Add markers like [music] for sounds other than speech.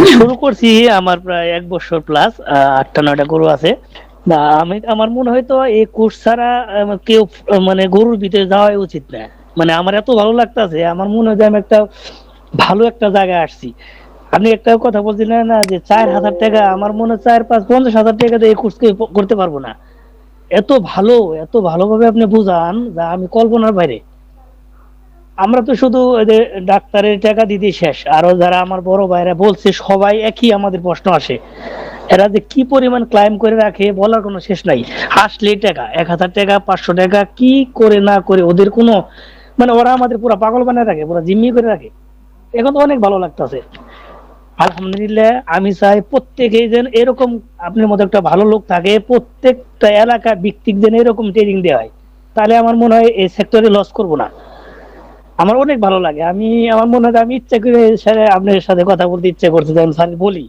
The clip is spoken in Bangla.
[laughs] শুরু করছি আমার প্রায় এক বছর প্লাস আটটা, নয়টা গরু আছে। আমি, আমার মনে হয় তো এই কোর্স ছাড়া কেউ মানে গরুর ভিতরে যাওয়াই উচিত না। মানে আমার এত ভালো লাগতাছে, আমার মনে হয় যে আমি একটা ভালো একটা জায়গায় আসছি। আপনি একটা কথা বলছিলেন না যে চার হাজার টাকা, আমার মনে হয় চার, পাঁচ, পঞ্চাশ হাজার টাকা দিয়ে এই কোর্স করতে পারব না। এত ভালো, এত ভালোভাবে আপনি বুঝান যা আমি কল্পনার বাইরে। আমরা তো শুধু ডাক্তারের টাকা দিতে শেষ। আরও যারা আমার বড় ভাইরা বলছে, সবাই একই আমাদের প্রশ্ন আসে। এরা যে কি পরিমাণ ক্লাইম করে রাখে বলার কোনো শেষ নাই। আসলে টাকা, এক হাজার টাকা, পাঁচশো টাকা, কি করে না করে ওদের কোনো মানে ওরা আমাদের পুরো পাগল বানায় রাখে, পুরো জিম্মি করে রাখে। এখন তো অনেক ভালো লাগতেছে। আলহামদুলিল্লাহ, আমি চাই প্রত্যেকেই যেন এরকম আপনার মতো একটা ভালো লোক থাকে, প্রত্যেকটা এলাকা ভিত্তিক যেন এরকম ট্রেনিং দেওয়া হয়। তাহলে আমার মনে হয় এই সেক্টরে লস করব না। আমার অনেক ভালো লাগে। আমি, আমার মনে হয় আমি ইচ্ছা করে স্যার আপনার সাথে কথা বলতে ইচ্ছা করছি যেমন স্যার বলি।